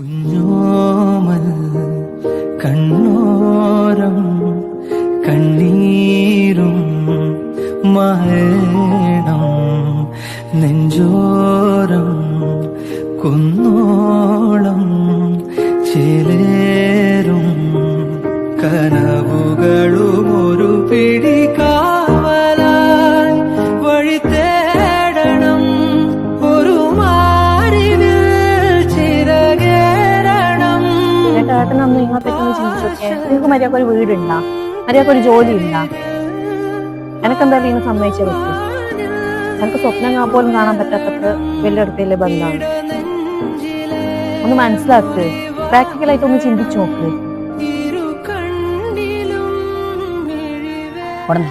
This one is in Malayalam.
കുഞ്ഞോമൽ കണ്ണോരം കണ്ണീരും മരണം നെഞ്ചോരം കുന്നോളം ചിലേരും കനവുകളും ചേട്ടാ ഏട്ടനൊന്ന് നിങ്ങളെ പറ്റി ഒന്ന് ചിന്തിച്ചോക്കെ നിങ്ങൾക്ക് മര്യാദ ഒരു വീടുണ്ടാ? മര്യാദ ഒരു ജോലി ഉണ്ടാ എനക്കെന്തായാലും ഇങ്ങനെ സമ്മതിച്ചേ പറ്റൂ എനിക്ക് സ്വപ്നം പോലും കാണാൻ പറ്റാത്തത്ര വലിയ അടുത്തല്ലേ ബന്ധമാണ് ഒന്ന് മനസ്സിലാക്ക്. പ്രാക്ടിക്കലായിട്ട് ഒന്ന് ചിന്തിച്ചു നോക്ക്. ഉടനെ.